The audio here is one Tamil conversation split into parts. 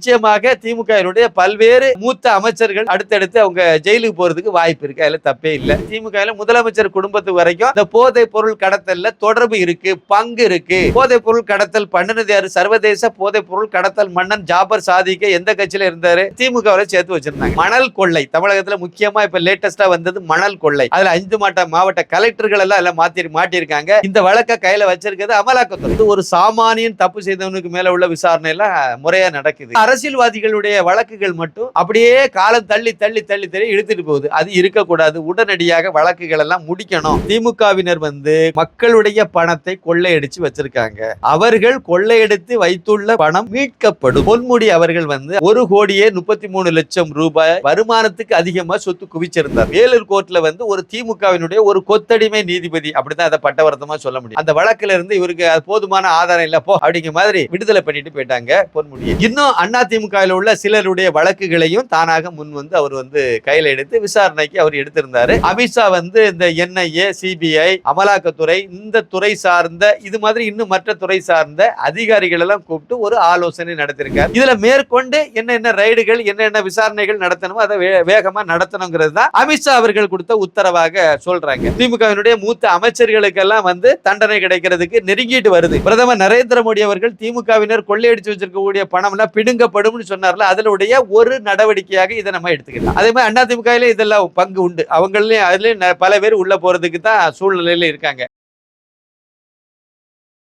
நிச்சயமாக திமுகவினுடைய பல்வேறு மூத்த அமைச்சர்கள் அடுத்தடுத்து அவங்க ஜெயிலுக்கு போறதுக்கு வாய்ப்பு இருக்கு. அதுல தப்பே இல்லை. திமுக முதலமைச்சர் குடும்பத்து வரைக்கும் இந்த போதை பொருள் கடத்தல்ல தொடர்பு இருக்கு பங்கு இருக்கு. போதை பொருள் கடத்தல் பண்ணினது யாரு? சர்வதேச போதை பொருள் கடத்தல் மன்னன் ஜாபர் சாதிக்க எந்த கட்சியில இருந்தாரு? திமுகவில் சேர்த்து வச்சிருந்தாங்க. மணல் கொள்ளை. தமிழகத்துல முக்கியமா இப்ப லேட்டஸ்டா வந்தது மணல் கொள்ளை. அதுல அஞ்சு மாட்ட மாவட்ட கலெக்டர்கள் எல்லாம் எல்லாம் மாத்தி மாட்டியிருக்காங்க. இந்த வழக்க கையில வச்சிருக்கிறது அமலாக்கத்துறை. ஒரு சாமானியன் தப்பு செய்தவனுக்கு மேல உள்ள விசாரணை எல்லாம் முறையா நடக்குது. அரசியல்வாதிகளுடைய வழக்குகள் மட்டும் அப்படியே காலம் தள்ளி தள்ளி தள்ளி தள்ளி இழுத்துட்டு போகுது. அது இருக்கக்கூடாது. உடனடியாக வழக்குகள் எல்லாம் முடிக்கணும். திமுகவினர் வந்து மக்களுடைய பணத்தை கொள்ளையடிச்சு வச்சிருக்காங்க. அவர்கள் கொள்ளையடித்து வைத்துள்ள பணம் மீட்கப்படும். பொன்முடி அவர்கள் வந்து ஒரு கோடியே முப்பத்தி மூணு லட்சம் ரூபாய் வருமானத்துக்கு அதிகமா சொத்து குவிச்சிருந்தார். வேலூர் கோர்ட்ல வந்து ஒரு திமுகவினுடைய ஒரு கொத்தடிமை நீதிபதி அப்படிதான் அதை பட்டவர்த்தமா சொல்ல முடியும். அந்த வழக்குல இருந்து இவருக்கு அது போதுமான ஆதாரம் இல்ல போ அப்படிங்கிற மாதிரி விடுதலை பண்ணிட்டு போயிட்டாங்க பொன்முடி. இன்னும் அதிமுகவில் உள்ள சிலருடைய வழக்குகளையும் தானாக முன் வந்து அவர் வந்து கையில எடுத்து விசாரணைக்கு அவர் எடுத்திருந்தாரு. அமித்ஷா வந்து இந்த என்ஐஏ சிபிஐ அமலாக்கத்துறை இந்த துறை சார்ந்த இது மாதிரி இன்னும் மற்ற துறை சார்ந்த அதிகாரிகள் எல்லாம் கூப்பிட்டு ஒரு ஆலோசனை நடத்திருக்காரு. இதுல மேற்கொண்டு என்னென்ன ரைடுகள் என்னென்ன விசாரணைகள் நடத்தணுமோ அதை வேகமா நடத்தணுங்கிறது தான் அமித்ஷா அவர்கள் கொடுத்த உத்தரவாக சொல்றாங்க. திமுகவினுடைய மூத்த அமைச்சர்களுக்கெல்லாம் வந்து தண்டனை கிடைக்கிறதுக்கு நெருங்கிட்டு வருது. பிரதமர் நரேந்திர மோடி அவர்கள் திமுகவினர் கொள்ளையடிச்சு வச்சிருக்கக்கூடிய பணம்னா பிடுங்க பிடுங்கப்படும்னு சொன்னார்ல அதனுடைய ஒரு நடவடிக்கையாக இதை நம்ம எடுத்துக்கலாம் அதே மாதிரி அண்ணா திமுகவில இதெல்லாம் பங்கு உண்டு. அவங்களே அதுலயும் பல பேர் உள்ள போறதுக்கு தான் சூழ்நிலையில இருக்காங்க.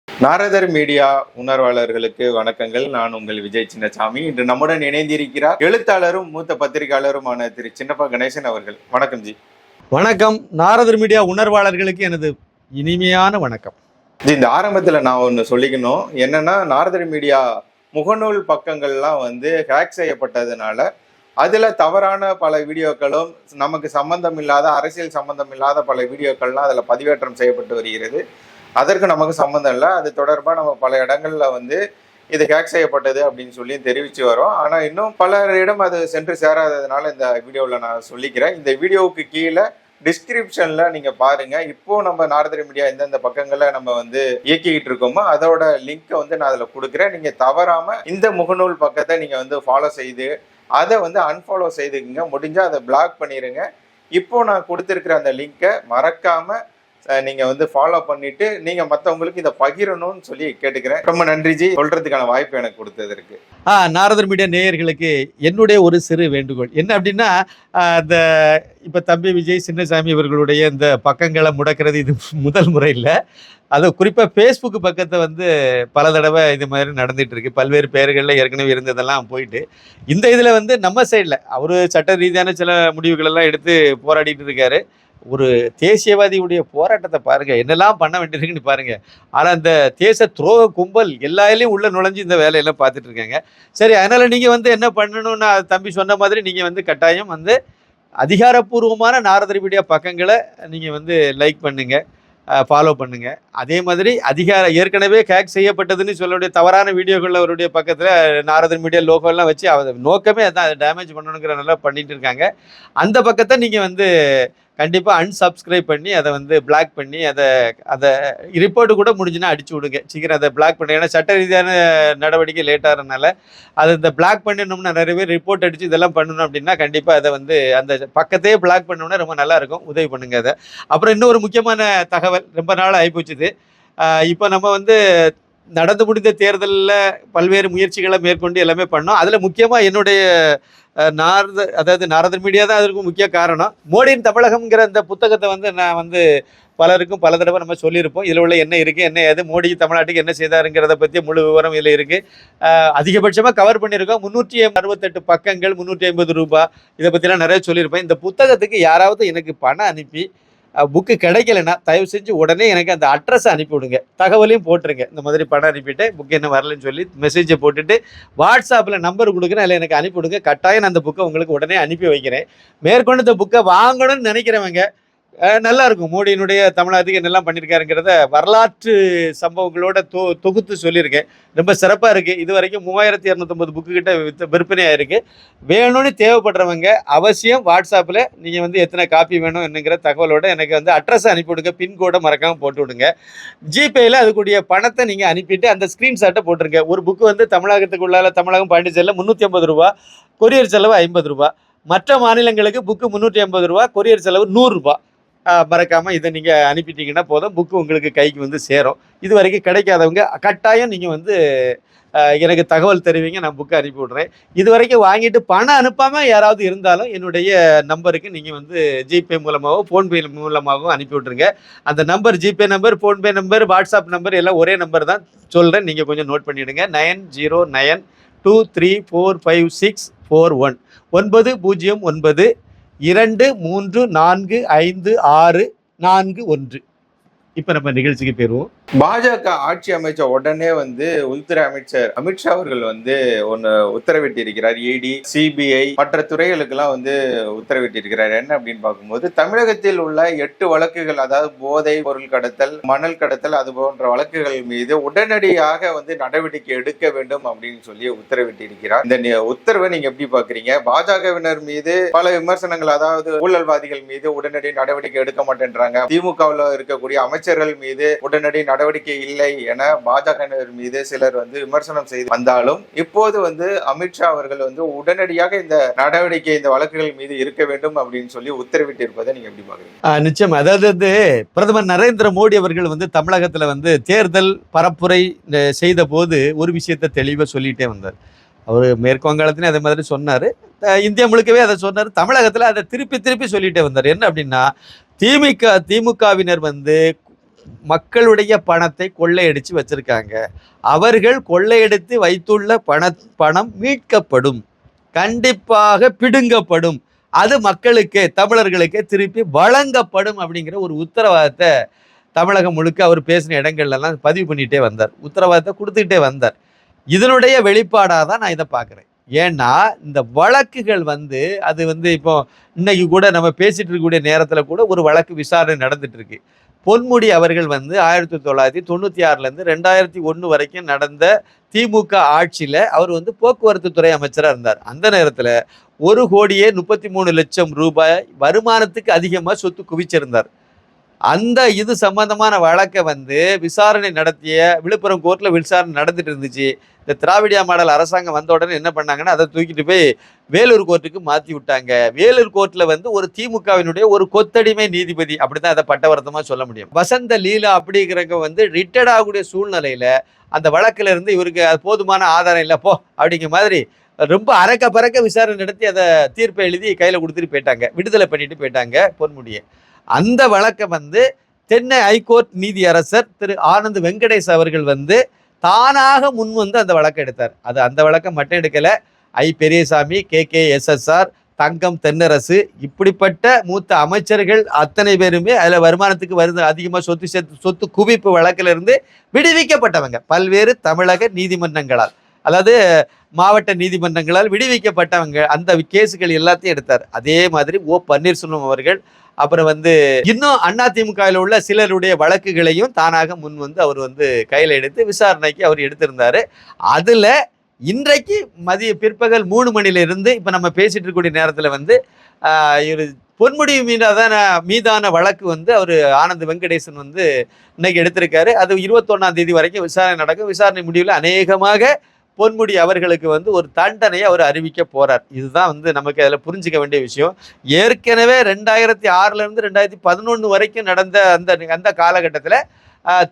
நாரதர் மீடியா உணர்வாளர்களுக்கு வணக்கங்கள். நான் உங்கள் விஜய் சின்னசாமி. இன்று நம்முடன் இணைந்திருக்கிறார் எழுத்தாளரும் மூத்த பத்திரிகையாளருமான திரு சின்னப்பா கணேசன் அவர்கள். வணக்கம் ஜி. வணக்கம். நாரதர் மீடியா உணர்வாளர்களுக்கு எனது இனிமையான வணக்கம். ஜி இந்த ஆரம்பத்துல நான் ஒன்று சொல்லிக்கணும். என்னன்னா நாரதர் மீடியா முகநூல் பக்கங்கள்லாம் வந்து ஹேக் செய்யப்பட்டதுனால அதில் தவறான பல வீடியோக்களும் நமக்கு சம்பந்தம் இல்லாத அரசியல் சம்பந்தம் இல்லாத பல வீடியோக்கள்லாம் அதில் பதிவேற்றம் செய்யப்பட்டு வருகிறது. அதற்கு நமக்கு சம்மந்தம் இல்லை. அது தொடர்பாக நம்ம பல இடங்களில் வந்து இது ஹேக் செய்யப்பட்டது அப்படின்னு சொல்லி தெரிவித்து வரோம். ஆனால் இன்னும் பலரிடம் அது சென்று சேராததுனால இந்த வீடியோவில் நான் சொல்லிக்கிறேன். இந்த வீடியோவுக்கு கீழே டிஸ்கிரிப்ஷன்ல நீங்க பாருங்க. இப்போ நம்ம நாரதிரி மீடியா எந்தெந்த பக்கங்களை நம்ம வந்து இயக்கிக்கிட்டு இருக்கோமோ அதோட லிங்கை வந்து நான் அதுல கொடுக்குறேன். நீங்க தவறாம இந்த முகநூல் பக்கத்தை நீங்க வந்து ஃபாலோ செய்து அதை வந்து அன்ஃபாலோ செய்துக்குங்க. முடிஞ்சா அதை பிளாக் பண்ணிருங்க. இப்போ நான் கொடுத்துருக்கிற அந்த லிங்கை மறக்காம நீங்கள் நீங்க வந்து ஃபாலோ பண்ணிட்டு நீங்க மத்தவங்களுக்கு இதை பகிரணும்னு சொல்லி கேட்டுக்கிறேன். ரொம்ப நன்றி ஜி. சொல்றதுக்கான வாய்ப்பு எனக்கு கொடுத்ததற்கு ஆ நாரதர் மீடியா நேயர்களுக்கு என்னுடைய ஒரு சிறு வேண்டுகோள். என்ன அப்படின்னா இந்த இப்போ தம்பி விஜய் சின்னசாமி இவர்களுடைய இந்த பக்கங்களை முடக்கிறது இது முதல் முறை இல்லை. அது குறிப்பாக ஃபேஸ்புக் பக்கத்தை வந்து பல தடவை இது மாதிரி நடந்துட்டு இருக்கு. பல்வேறு பெயர்களில் ஏற்கனவே இருந்ததெல்லாம் போயிட்டு. இந்த இதில் வந்து நம்ம சைடில் அவர் சட்ட ரீதியான சில முடிவுகளெல்லாம் எடுத்து போராடிட்டு இருக்காரு. ஒரு தேசியவாதியுடைய போராட்டத்தை பாருங்கள் என்னெல்லாம் பண்ண வேண்டியிருக்குன்னு பாருங்கள் ஆனால் அந்த தேச துரோக கும்பல் எல்லாத்துலேயும் உள்ளே நுழைஞ்சு இந்த வேலையெல்லாம் பார்த்துட்டு இருக்காங்க சரி அதனால் நீங்கள் வந்து என்ன பண்ணணும்னு தம்பி சொன்ன மாதிரி நீங்கள் வந்து கட்டாயம் வந்து அதிகாரப்பூர்வமான நாரதர் மீடியா பக்கங்களை நீங்கள் வந்து லைக் பண்ணுங்கள் ஃபாலோ பண்ணுங்கள் அதே மாதிரி அதிகார ஏற்கனவே ஹேக் செய்யப்பட்டதுன்னு சொல்லக்கூடிய தவறான வீடியோக்கள் அவருடைய பக்கத்தில் நாரதர் மீடியா லோகோலாம் எல்லாம் வச்சு அதை நோக்கமே அதான் அதை டேமேஜ் பண்ணணுங்கிற நல்லா பண்ணிகிட்டு இருக்காங்க. அந்த பக்கத்தை நீங்கள் வந்து கண்டிப்பாக அன்சப்ஸ்கிரைப் பண்ணி அதை வந்து பிளாக் பண்ணி அதை அதை ரிப்போர்ட் கூட முடிஞ்சுன்னா அடிச்சு விடுங்க. சீக்கிரம் அதை பிளாக் பண்ணுங்க ஏன்னா சட்ட ரீதியான நடவடிக்கை லேட்டாகிறனால அதை இந்த பிளாக் பண்ணணும்னா நிறைய பேர் ரிப்போர்ட் அடிச்சு இதெல்லாம் பண்ணணும் அப்படின்னா கண்டிப்பாக அதை வந்து அந்த பக்கத்தையே பிளாக் பண்ணோம்னா ரொம்ப நல்லாயிருக்கும் உதவி பண்ணுங்க அதை. அப்புறம் இன்னொரு முக்கியமான தகவல் ரொம்ப நாள் ஆகிப்போச்சுது இப்போ நம்ம வந்து நடந்து முடிந்த தேர்தலில் பல்வேறு முயற்சிகளை மேற்கொண்டு எல்லாமே பண்ணோம். அதில் முக்கியமாக என்னுடைய நாரத அதாவது நாரதர் மீடியா தான் அதற்கு முக்கிய காரணம். மோடியின் தமிழகம்ங்கிற இந்த புத்தகத்தை வந்து நான் வந்து பலருக்கும் பல தடவை நம்ம சொல்லியிருப்போம். இதில் உள்ள என்ன இருக்குது என்ன ஏது மோடி தமிழ்நாட்டுக்கு என்ன செய்தாருங்கிறத பற்றி முழு விவரம் இதில் இருக்குது அதிகபட்சமாக கவர் பண்ணியிருக்கோம். முந்நூற்றி அறுபத்தெட்டு பக்கங்கள் முந்நூற்றி ஐம்பது ரூபாய் இதை பற்றிலாம் நிறைய சொல்லியிருப்பேன். இந்த புத்தகத்துக்கு யாராவது எனக்கு பணம் அனுப்பி புக்கு கிடைக்கலன்னா தயவு செஞ்சு உடனே எனக்கு அந்த அட்ரஸ் அனுப்பி விடுங்க தகவலையும் போட்டுருங்க. இந்த மாதிரி படம் அனுப்பிட்டு புக் என்ன வரலன்னு சொல்லி மெசேஜை போட்டுட்டு வாட்ஸ்அப்பில் நம்பர் கொடுக்குறேன் அதில் எனக்கு அனுப்பி விடுங்க கட்டாயம் நான் அந்த புக்கை உங்களுக்கு உடனே அனுப்பி வைக்கிறேன். மேற்கொண்டு இந்த புக்கை வாங்கணும்னு நினைக்கிறவங்க நல்லா இருக்கும் மோடியினுடைய தமிழகத்துக்கு என்னெல்லாம் பண்ணியிருக்காருங்கிறத வரலாற்று சம்பவங்களோட தொ தொகுத்து சொல்லியிருக்கேன். ரொம்ப சிறப்பாக இருக்குது இது வரைக்கும் மூவாயிரத்தி இரநூத்தொம்பது புக்கு கிட்ட வித்து விற்பனையாக இருக்குது வேணும்னு தேவைப்படுறவங்க அவசியம் வாட்ஸ்அப்பில் நீங்கள் வந்து எத்தனை காப்பி வேணும் என்னங்கிற தகவலோட எனக்கு வந்து அட்ரஸ் அனுப்பி விடுங்க. பின்கோடை மறக்காமல் போட்டு விடுங்க. ஜிபேயில் அதுக்குரிய பணத்தை நீங்கள் அனுப்பிட்டு அந்த ஸ்க்ரீன்ஷாட்டை போட்டுருங்க. ஒரு புக்கு வந்து தமிழகத்துக்குள்ளால தமிழகம் பாண்டிச்சேரியில் முந்நூற்றி ஐம்பது ரூபா கொரியர் செலவு ஐம்பது ரூபா. மற்ற மாநிலங்களுக்கு புக்கு முந்நூற்றி ஐம்பது ரூபா கொரியர் செலவு நூறுரூபா மறக்காமல் இதை நீங்கள் அனுப்பிட்டீங்கன்னா போதும். புக்கு உங்களுக்கு கைக்கு வந்து சேரும். இது வரைக்கும் கிடைக்காதவங்க கட்டாயம் நீங்கள் வந்து எனக்கு தகவல் தெரிவிங்க நான் புக்கை அனுப்பி விட்றேன். இது வரைக்கும் வாங்கிட்டு பணம் அனுப்பாமல் யாராவது இருந்தாலும் என்னுடைய நம்பருக்கு நீங்கள் வந்து ஜிபே மூலமாகவோ ஃபோன்பே மூலமாகவோ அனுப்பி விட்ருங்க அந்த number GPay number PhonePe number WhatsApp number எல்லாம் ஒரே நம்பர் தான். சொல்கிறேன் நீங்கள் கொஞ்சம் நோட் பண்ணிவிடுங்க nine zero nine two three four five six four one. ஒன்பது பூஜ்ஜியம் ஒன்பது இரண்டு மூன்று நான்கு ஐந்து ஆறு நான்கு ஒன்று. இப்போ நம்ம நிகழ்ச்சிக்கு பெறுவோம் பாஜக ஆட்சி அமைச்ச உடனே வந்து உள்துறை அமைச்சர் அமித்ஷா அவர்கள் வந்து ஒன்று உத்தரவிட்டிருக்கிறார். இடி சிபிஐ மற்ற துறைகளுக்கெல்லாம் வந்து உத்தரவிட்டிருக்கிறார். என்ன அப்படின்னு பார்க்கும்போது தமிழகத்தில் உள்ள எட்டு வழக்குகள் அதாவது போதை பொருள் கடத்தல் மணல் கடத்தல் அது போன்ற வழக்குகள் மீது உடனடியாக வந்து நடவடிக்கை எடுக்க வேண்டும் அப்படின்னு சொல்லி உத்தரவிட்டிருக்கிறார். இந்த உத்தரவை நீங்க எப்படி பாக்குறீங்க பாஜகவினர் மீது பல விமர்சனங்கள் அதாவது ஊழல்வாதிகள் மீது உடனடி நடவடிக்கை எடுக்க மாட்டேன்றாங்க. திமுகவில் இருக்கக்கூடிய அமைச்சர்கள் மீது உடனடி நடவடிக்கை இல்லை என பாஜகவினர் மீது சிலர் வந்து விமர்சனம் செய்து வந்தாலும் இப்போது வந்து அமித்ஷா அவர்கள் வந்து உடனடியாக இந்த நடவடிக்கை இந்த வழக்குகள் மீது இருக்க வேண்டும் அப்படின்னு சொல்லி உத்தரவிட்டிருப்பதை நீங்க எப்படி பாக்குறீங்க நிச்சயம். அதாவது வந்து பிரதமர் நரேந்திர மோடி அவர்கள் வந்து தமிழகத்தில் வந்து தேர்தல் பரப்புரை செய்த போது ஒரு விஷயத்தை தெளிவாக சொல்லிட்டே வந்தார். அவர் மேற்கு வங்காளத்திலையும் அதே மாதிரி சொன்னார். இந்தியா முழுக்கவே அதை சொன்னார். தமிழகத்தில் அதை திருப்பி திருப்பி சொல்லிட்டே வந்தார். என்ன அப்படின்னா திமுக திமுகவினர் வந்து மக்களுடைய பணத்தை கொள்ளையடிச்சு வச்சிருக்காங்க. அவர்கள் கொள்ளையடித்து வைத்துள்ள பண பணம் மீட்கப்படும். கண்டிப்பாக பிடுங்கப்படும். அது மக்களுக்கு தமிழர்களுக்கு திருப்பி வழங்கப்படும் அப்படிங்கிற ஒரு உத்தரவாதத்தை தமிழகம் முழுக்க அவர் பேசின இடங்கள்லாம் பதிவு பண்ணிகிட்டே வந்தார். உத்தரவாதத்தை கொடுத்துக்கிட்டே வந்தார். இதனுடைய வெளிப்பாடாக தான் நான் இதை பார்க்குறேன். ஏன்னா இந்த வழக்குகள் வந்து அது வந்து இப்போ இன்னைக்கு கூட நம்ம பேசிகிட்டு இருக்கக்கூடிய நேரத்தில் கூட ஒரு வழக்கு விசாரணை நடந்துட்டு இருக்கு. பொன்முடி அவர்கள் வந்து ஆயிரத்தி தொள்ளாயிரத்தி தொண்ணூற்றி ஆறுலேருந்து ரெண்டாயிரத்தி ஒன்று வரைக்கும் நடந்த திமுக ஆட்சியில் அவர் வந்து போக்குவரத்து துறை அமைச்சராக இருந்தார். அந்த நேரத்தில் ஒரு கோடியே முப்பத்தி மூணு லட்சம் ரூபாய் வருமானத்துக்கு அதிகமாக சொத்து குவிச்சிருந்தார். அந்த இது சம்பந்தமான வழக்கை வந்து விசாரணை நடத்திய விழுப்புரம் கோர்ட்டில் விசாரணை நடந்துட்டு இருந்துச்சு. இந்த திராவிடியா மாடல் அரசாங்கம் வந்த உடனே என்ன பண்ணாங்கன்னா அதை தூக்கிட்டு போய் வேலூர் கோர்ட்டுக்கு மாற்றி விட்டாங்க. வேலூர் கோர்ட்டில் வந்து ஒரு திமுகவினுடைய ஒரு கொத்தடிமை நீதிபதி அப்படிதான் அதை பட்டவர்த்தமாக சொல்ல முடியும். வசந்த லீலா அப்படிங்கிறவங்க வந்து ரிட்டர்ட் ஆகக்கூடிய சூழ்நிலையில் அந்த வழக்கில் இருந்து இவருக்கு அது போதுமான ஆதாரம் இல்லை போ அப்படிங்கிற மாதிரி ரொம்ப அறக்க பறக்க விசாரணை நடத்தி அதை தீர்ப்பை எழுதி கையில் கொடுத்துட்டு போயிட்டாங்க. விடுதலை பண்ணிட்டு போயிட்டாங்க பொன்முடியை. அந்த வழக்கை வந்து தென்னை ஐகோர்ட் நீதியரசர் திரு ஆனந்த் வெங்கடேஷ் அவர்கள் வந்து தானாக முன் வந்து அந்த வழக்கை எடுத்தார். அது அந்த வழக்கை மட்டும் எடுக்கலை. I. Periyasamy K. K. SSR Thangam Thennarasu இப்படிப்பட்ட மூத்த அமைச்சர்கள் அத்தனை பேருமே அதில் வருமானத்துக்கு வருது அதிகமாக சொத்து சொத்து குவிப்பு வழக்கில் இருந்து விடுவிக்கப்பட்டவங்க. பல்வேறு தமிழக நீதிமன்றங்களால். அதாவது மாவட்ட நீதிமன்றங்களால் விடுவிக்கப்பட்டவங்க அந்த கேஸுகள் எல்லாத்தையும் எடுத்தார். அதே மாதிரி ஓ பன்னீர்செல்வம் அவர்கள் அப்புறம் வந்து இன்னும் அதிமுகவில் உள்ள சிலருடைய வழக்குகளையும் தானாக முன் வந்து அவர் வந்து கையில் எடுத்து விசாரணைக்கு அவர் எடுத்திருந்தார். அதில் இன்றைக்கு மதிய பிற்பகல் மூணு மணிலிருந்து இப்போ நம்ம பேசிகிட்டு இருக்கக்கூடிய நேரத்தில் வந்து இவர் பொன்முடி மீதான மீதான வழக்கு வந்து அவர் ஆனந்த் வெங்கடேசன் வந்து இன்னைக்கு எடுத்திருக்காரு. அது இருபத்தொன்னாம் தேதி வரைக்கும் விசாரணை நடக்கும். விசாரணை முடிவில் அநேகமாக பொன்முடி அவர்களுக்கு வந்து ஒரு தண்டனையை அவர் அறிவிக்க போறார். இதுதான் வந்து நமக்கு அதில் புரிஞ்சுக்க வேண்டிய விஷயம். ஏற்கனவே ரெண்டாயிரத்தி ஆறுல இருந்து ரெண்டாயிரத்தி பதினொன்று வரைக்கும் நடந்த அந்த அந்த காலகட்டத்தில்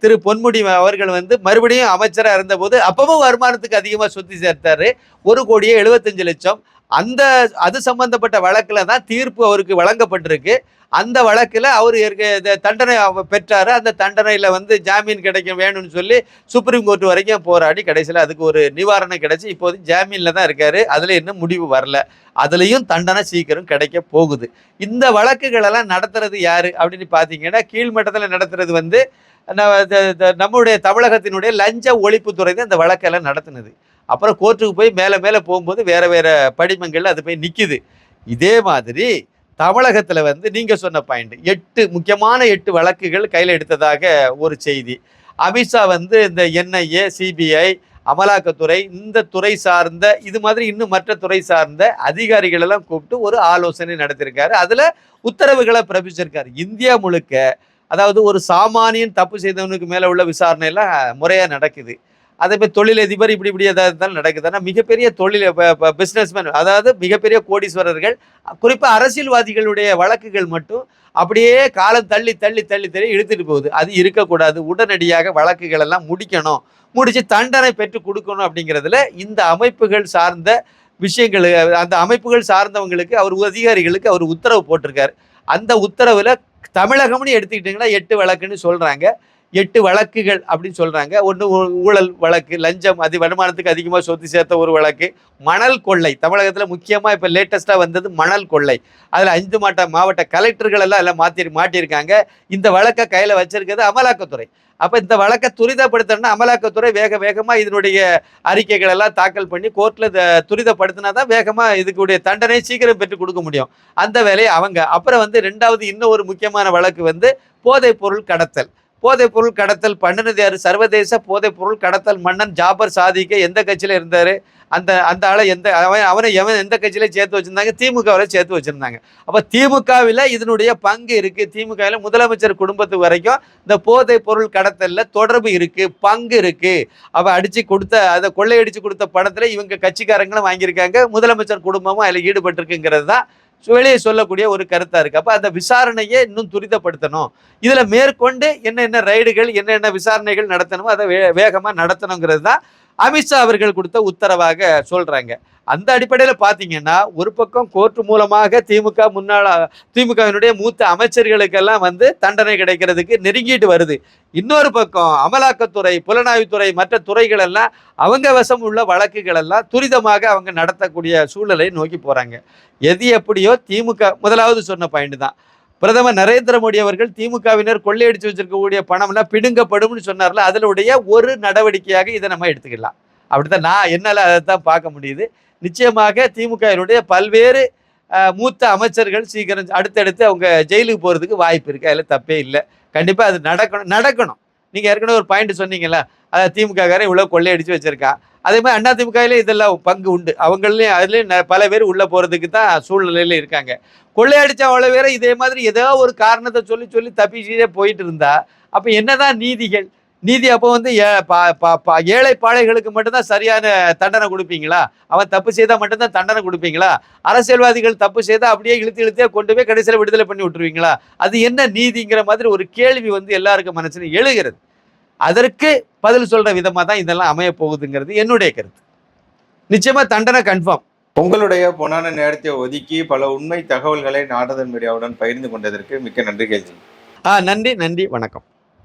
திரு பொன்முடி அவர்கள் வந்து மறுபடியும் அமைச்சராக இருந்தபோது அப்பவும் வருமானத்துக்கு அதிகமாக சொத்து சேர்த்தாரு. ஒரு கோடியே எழுபத்தஞ்சு லட்சம். அந்த அது சம்பந்தப்பட்ட வழக்கில் தான் தீர்ப்பு அவருக்கு வழங்கப்பட்டிருக்கு. அந்த வழக்கில் அவர் தண்டனை பெற்றார். அந்த தண்டனையில் வந்து ஜாமீன் கிடைக்கும் வேணும்னு சொல்லி சுப்ரீம் கோர்ட் வரைக்கும் போராடி கடைசியில் அதுக்கு ஒரு நிவாரணம் கிடைச்சி இப்போது ஜாமீனில் தான் இருக்கார். அதில் இன்னும் முடிவு வரல. அதுலேயும் தண்டனை சீக்கிரம் கிடைக்க போகுது. இந்த வழக்குகளெல்லாம் நடத்துறது யார் அப்படின்னு பார்த்தீங்கன்னா கீழ்மட்டத்தில் நடத்துறது வந்து நம்முடைய தமிழகத்தினுடைய லஞ்ச ஒழிப்புத்துறை தான் இந்த வழக்கெல்லாம் நடத்துனது. அப்புறம் கோர்ட்டுக்கு போய் மேலே மேலே போகும்போது வேறு வேறு படிமங்கள்ல அது போய் நிற்கிது இதே மாதிரி தமிழகத்தில் வந்து நீங்கள் சொன்ன பாயிண்ட் எட்டு முக்கியமான எட்டு வழக்குகள் கையில் எடுத்ததாக ஒரு செய்தி. அமித்ஷா வந்து இந்த என்ஐஏ சிபிஐ அமலாக்கத்துறை இந்த துறை சார்ந்த இது மாதிரி இன்னும் மற்ற துறை சார்ந்த அதிகாரிகள் எல்லாம் கூப்பிட்டு ஒரு ஆலோசனை நடத்தியிருக்காரு அதில் உத்தரவுகளை பிறப்பிச்சிருக்காரு. இந்தியா முழுக்க அதாவது ஒரு சாமானியன் தப்பு செய்தவனுக்கு மேலே உள்ள விசாரணை எல்லாம் முறையாக நடக்குது. அதே மாதிரி தொழிலதிபர் இப்படி இப்படி எதாவது இருந்தாலும் நடக்குது. ஆனால் மிகப்பெரிய தொழில் பிஸ்னஸ்மேன் அதாவது மிகப்பெரிய கோடீஸ்வரர்கள் குறிப்பாக அரசியல்வாதிகளுடைய வழக்குகள் மட்டும் அப்படியே காலம் தள்ளி தள்ளி தள்ளி தள்ளி இழுத்துட்டு போகுது. அது இருக்கக்கூடாது. உடனடியாக வழக்குகள் எல்லாம் முடிக்கணும். முடித்து தண்டனை பெற்று கொடுக்கணும் அப்படிங்கிறதுல இந்த அமைப்புகள் சார்ந்த விஷயங்கள் அந்த அமைப்புகள் சார்ந்தவங்களுக்கு அவர் அதிகாரிகளுக்கு அவர் உத்தரவு போட்டிருக்காரு. அந்த உத்தரவில் தமிழகம்னு எடுத்துக்கிட்டிங்கன்னா எட்டு வழக்குன்னு சொல்கிறாங்க எட்டு வழக்குகள் அப்படின்னு சொல்கிறாங்க ஒன்று ஊழல் வழக்கு லஞ்சம் அது வருமானத்துக்கு அதிகமாக சொத்து சேர்த்த ஒரு வழக்கு மணல் கொள்ளை. தமிழகத்தில் முக்கியமாக இப்போ லேட்டஸ்ட்டாக வந்தது மணல் கொள்ளை. அதில் அஞ்சு மாட்ட மாவட்ட கலெக்டர்கள் எல்லாம் எல்லாம் மாற்றி மாட்டியிருக்காங்க. இந்த வழக்கை கையில் வச்சிருக்கிறது அமலாக்கத்துறை. அப்போ இந்த வழக்கை துரிதப்படுத்தணும்னா அமலாக்கத்துறை வேக வேகமாக இதனுடைய அறிக்கைகள் எல்லாம் தாக்கல் பண்ணி கோர்ட்டில் துரிதப்படுத்தினா தான் வேகமாக இதுக்குடைய தண்டனை சீக்கிரம் பெற்று கொடுக்க முடியும். அந்த வேலையை அவங்க. அப்புறம் வந்து ரெண்டாவது இன்னும் ஒரு முக்கியமான வழக்கு வந்து போதைப் பொருள் கடத்தல். போதைப் பொருள் கடத்தல் பண்ணினது யார்? சர்வதேச போதைப் பொருள் கடத்தல் மன்னன் ஜாபர் சாதிக்க எந்த கட்சியில் இருந்தார்? அந்த அந்த ஆளை எந்த அவன் அவனை எவன் எந்த கட்சியில சேர்த்து வச்சிருந்தாங்க? திமுகவில் சேர்த்து வச்சிருந்தாங்க. அப்போ திமுகவில் இதனுடைய பங்கு இருக்குது திமுகவில் முதலமைச்சர் குடும்பத்து வரைக்கும் இந்த போதைப் பொருள் கடத்தலில் தொடர்பு இருக்குது பங்கு இருக்குது அவள் அடித்து கொடுத்த அதை கொள்ளையடிச்சு கொடுத்த பணத்தில் இவங்க கட்சிக்காரங்களும் வாங்கியிருக்காங்க. முதலமைச்சர் குடும்பமும் அதில் ஈடுபட்டிருக்குங்கிறது தான் வெளியே சொல்லக்கூடிய ஒரு கருத்தா இருக்கு. அப்ப அந்த விசாரணையை இன்னும் துரிதப்படுத்தணும். இதுல மேற்கொண்டு என்னென்ன ரைடுகள் என்னென்ன விசாரணைகள் நடத்தணுமோ அதை வே வேகமா நடத்தணுங்கிறது தான் அமித்ஷா அவர்கள் கொடுத்த உத்தரவாக சொல்றாங்க. அந்த அடிப்படையில் பார்த்தீங்கன்னா ஒரு பக்கம் கோர்ட் மூலமாக திமுக முன்னாள் திமுகவினுடைய மூத்த அமைச்சர்களுக்கெல்லாம் வந்து தண்டனை கிடைக்கிறதுக்கு நெருங்கிட்டு வருது. இன்னொரு பக்கம் அமலாக்கத்துறை புலனாய்வுத்துறை மற்ற துறைகள் எல்லாம் அவங்க வசம் உள்ள வழக்குகள் எல்லாம் துரிதமாக அவங்க நடத்தக்கூடிய சூழலை நோக்கி போகிறாங்க எது எப்படியோ திமுக முதலாவது சொன்ன பாயிண்ட் தான். பிரதமர் நரேந்திர மோடி அவர்கள் திமுகவினர் கொள்ளையடிச்சு வச்சிருக்கக்கூடிய பணம்லாம் பிடுங்கப்படும்னு சொன்னார்ல அதனுடைய ஒரு நடவடிக்கையாக இதை நம்ம எடுத்துக்கலாம். அப்படித்தான் நான் என்னால் அதை தான் பார்க்க முடியுது. நிச்சயமாக திமுகவினுடைய பல்வேறு மூத்த அமைச்சர்கள் சீக்கிரம் அடுத்தடுத்து அவங்க ஜெயிலுக்கு போகிறதுக்கு வாய்ப்பு இருக்குது அதில் தப்பே இல்லை. கண்டிப்பாக அது நடக்கணும் நடக்கணும். நீங்கள் ஏற்கனவே ஒரு பாயிண்ட் சொன்னீங்களா அதை திமுகக்காரன் இவ்வளோ கொள்ளையடிச்சு வச்சிருக்கான் அதே மாதிரி அண்ணா திமுகவிலே இதெல்லாம் பங்கு உண்டு. அவங்களையும் அதுலேயும் பல பேர் உள்ளே போகிறதுக்கு தான் சூழ்நிலையில் இருக்காங்க. கொள்ளையடிச்ச அவ்வளோ பேரை இதே மாதிரி ஏதோ ஒரு காரணத்தை சொல்லி சொல்லி தப்பிச்சுட்டே போயிட்டு இருந்தா அப்போ என்னதான் நீதிகள் நீதி அப்போ வந்து ஏழை பாழைகளுக்கு மட்டும்தான் சரியான தண்டனை கொடுப்பீங்களா? அவன் தப்பு செய்தால் மட்டும்தான் தண்டனை கொடுப்பீங்களா? அரசியல்வாதிகள் தப்பு செய்தால் அப்படியே இழுத்து இழுத்தே கொண்டு போய் கடைசியில் விடுதலை பண்ணி விட்டுருவீங்களா? அது என்ன நீதிங்கிற மாதிரி ஒரு கேள்வி வந்து எல்லாருக்கும் மனசுல எழுகிறது. அதற்கு பதில் சொல்ற விதமா தான் இதெல்லாம் அமைய போகுதுங்கிறது என்னுடைய கருத்து. நிச்சயமா தண்டனை கன்ஃபார்ம் உங்களுடைய பொன்னான நேரத்தை ஒதுக்கி பல உண்மை தகவல்களை நாரதன் மீடியாவுடன் பகிர்ந்து கொண்டதற்கு மிக்க நன்றி கேள்வி. ஆ நன்றி நன்றி வணக்கம்.